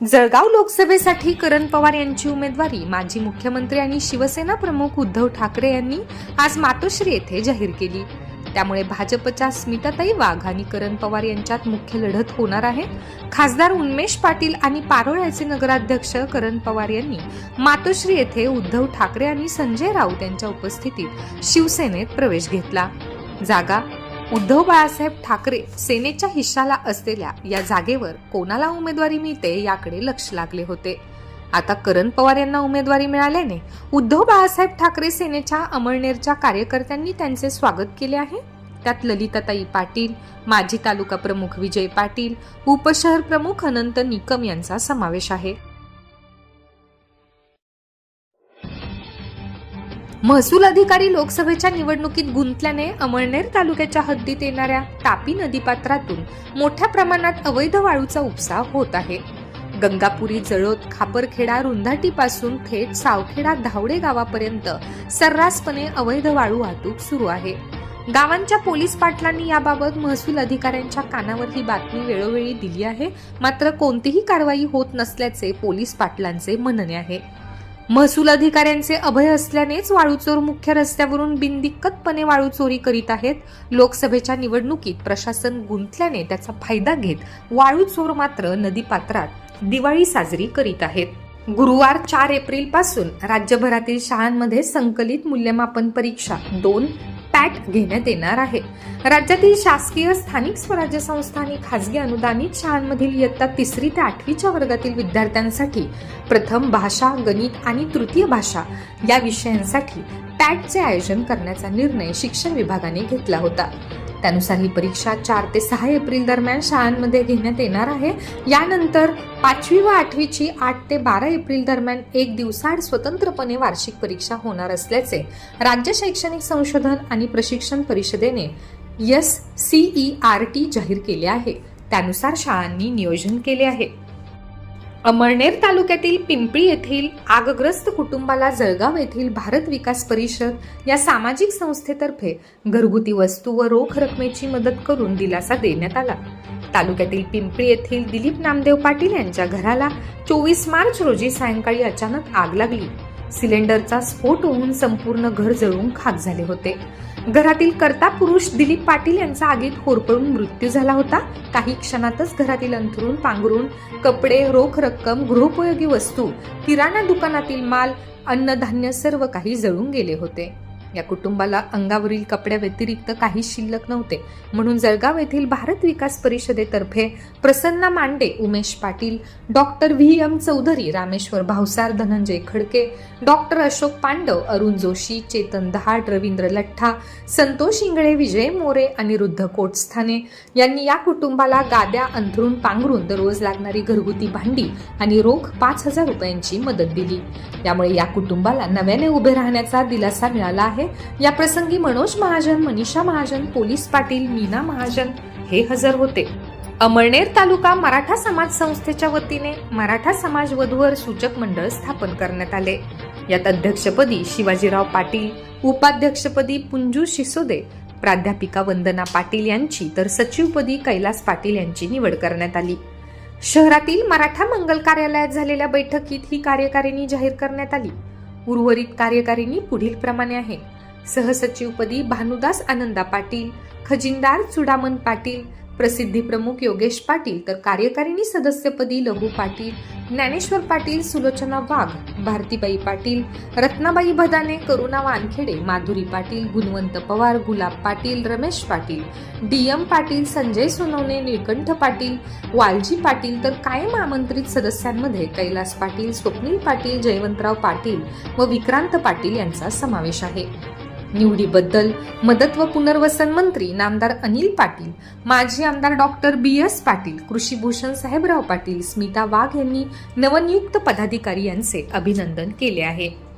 जळगाव लोकसभेसाठी करण पवार यांची उमेदवारी माजी मुख्यमंत्री आणि शिवसेना प्रमुख उद्धव ठाकरे यांनी आज मातोश्री येथे जाहीर केली. त्यामुळे भाजपच्या स्मिताताई वाघ आणि करण पवार यांच्यात मुख्य लढत होणार आहे. खासदार उन्मेष पाटील आणि पारोळ्याचे नगराध्यक्ष करण पवार यांनी मातोश्री येथे उद्धव ठाकरे आणि संजय राऊत यांच्या उपस्थितीत शिवसेनेत प्रवेश घेतला. जागा उद्धव बाळासाहेब ठाकरे सेनेच्या हिश्शाला असलेल्या या जागेवर कोणाला उमेदवारी मिळते याकडे लक्ष लागले होते. आता करण पवार यांना उमेदवारी मिळाल्याने उद्धव बाळासाहेब ठाकरे सेनेच्या अमळनेरच्या कार्यकर्त्यांनी त्यांचे स्वागत केले आहे. त्यात ललिताताई पाटील माजी तालुका प्रमुख विजय पाटील उपशहर प्रमुख अनंत निकम यांचा समावेश आहे. महसूल अधिकारी लोकसभेच्या निवडणुकीत गुंतल्याने अमळनेर तालुक्याच्या हद्दीत येणाऱ्या तापी नदीपात्रातून मोठ्या प्रमाणात अवैध वाळूचा उपसा होत आहे. गंगापुरी जळोत खापरखेडा रुंधाटीपासून थेट सावखेडा धावडे गावापर्यंत सर्रासपणे अवैध वाळू वाहतूक सुरू आहे. गावांच्या पोलीस पाटलांनी याबाबत महसूल अधिकाऱ्यांच्या कानावर ही बातमी वेळोवेळी दिली आहे. मात्र कोणतीही कारवाई होत नसल्याचे पोलीस पाटलांचे म्हणणे आहे. महसूल अधिकाऱ्यांचे अभय असल्यानेच वाळूचोर मुख्य रस्त्यावरून बिनदिक्कतपणे वाळू चोरी करीत आहेत. लोकसभेच्या निवडणुकीत प्रशासन गुंतल्याने त्याचा फायदा घेत वाळू चोर मात्र नदीपात्रात दिवाळी साजरी करीत आहेत. गुरुवार चार एप्रिलपासून राज्यभरातील शाळांमध्ये संकलित मूल्यमापन परीक्षा दोन पॅट घेण्यात येणार आहे. राज्यातील शासकीय स्थानिक स्वराज्य संस्था आणि खासगी अनुदानित शाळांमधील इयत्ता तिसरी ते आठवीच्या वर्गातील विद्यार्थ्यांसाठी प्रथम भाषा गणित आणि तृतीय भाषा या विषयांसाठी पॅटचे आयोजन करण्याचा निर्णय शिक्षण विभागाने घेतला होता. त्यानुसार ही परीक्षा चार ते सहा एप्रिल दरम्यान शाळांमध्ये घेण्यात येणार आहे. यानंतर पाचवी व आठवीची आठ ते बारा एप्रिल दरम्यान एक दिवसाआड स्वतंत्रपणे वार्षिक परीक्षा होणार असल्याचे राज्य शैक्षणिक संशोधन आणि प्रशिक्षण परिषदेने एस सीई आर टी जाहीर केले आहे. त्यानुसार शाळांनी नियोजन केले आहे. अमळनेर तालुक्यातील पिंपळी येथील आगग्रस्त कुटुंबाला जळगाव येथील भारत विकास परिषद या सामाजिक संस्थेतर्फे घरगुती वस्तू व रोख रकमेची मदत करून दिलासा देण्यात आला. तालुक्यातील पिंपळी येथील दिलीप नामदेव पाटील यांच्या घराला चोवीस मार्च रोजी सायंकाळी अचानक आग लागली. सिलेंडरचा स्फोट होऊन संपूर्ण घर जळून खाक झाले होते. घरातील कर्ता पुरुष दिलीप पाटील यांचा आगीत होरपळून मृत्यू झाला होता. काही क्षणातच घरातील अंथरून पांघरून कपडे रोख रक्कम गृहोपयोगी वस्तू किराणा दुकानातील माल अन्नधान्य सर्व काही जळून गेले होते. या कुटुंबाला अंगावरील कपड्याव्यतिरिक्त काही शिल्लक नव्हते. म्हणून जळगाव येथील भारत विकास परिषदेतर्फे Prasanna Mande Umesh Patil doctor V. M. Chaudhari Rameshwar Bhavsar Dhananjay Khadke doctor Ashok Pandav Arun Joshi Chetan Dahad Ravindra Lattha Santosh Ingale Vijay More Anirudh Kotasthane यांनी या कुटुंबाला गाद्या अंथरून पांघरून दररोज लागणारी घरगुती भांडी आणि रोख पाच हजार रुपयांची मदत दिली. त्यामुळे या कुटुंबाला नव्याने उभे राहण्याचा दिलासा मिळाला आहे. या प्रसंगी मनोज महाजन मनीषा महाजन पोलीस पाटील मीना महाजन हे हजर होते. अमळनेर तालुका मराठा समाज संस्थेच्या वतीने मराठा समाज वधूवर सूचक मंडळ स्थापन करण्यात आले. यात अध्यक्षपदी शिवाजीराव पाटील उपाध्यक्षपदी पुंजू शिसोदे प्राध्यापिका वंदना पाटील यांची तर सचिवपदी कैलास पाटील यांची निवड करण्यात आली. शहरातील मराठा मंगल कार्यालयात झालेल्या बैठकीत ही कार्यकारिणी जाहीर करण्यात आली. उर्वरित कार्यकारिणी पुढील प्रमाणे आहे सहसचिवपदी भानुदास आनंदा पाटील खजिनदार चुडामन पाटील प्रसिद्धी प्रमुख योगेश पाटील तर कार्यकारिणी सदस्यपदी लघु पाटील ज्ञानेश्वर पाटील सुलोचना वाघ भारतीबाई पाटील रत्नाबाई भदाने करुणा वानखेडे माधुरी पाटील गुणवंत पवार गुलाब पाटील रमेश पाटील डी एम पाटील संजय सोनवणे निळकंठ पाटील वालजी पाटील तर कायम आमंत्रित सदस्यांमध्ये कैलास पाटील स्वप्नील पाटील जयवंतराव पाटील व विक्रांत पाटील यांचा समावेश आहे. निवडीबद्दल मदत व पुनर्वसन मंत्री नामदार अनिल पाटील माजी आमदार डॉक्टर बी एस पाटील कृषीभूषण साहेबराव पाटील स्मिता वाघ यांनी नवनियुक्त पदाधिकारी यांचे अभिनंदन केले आहे.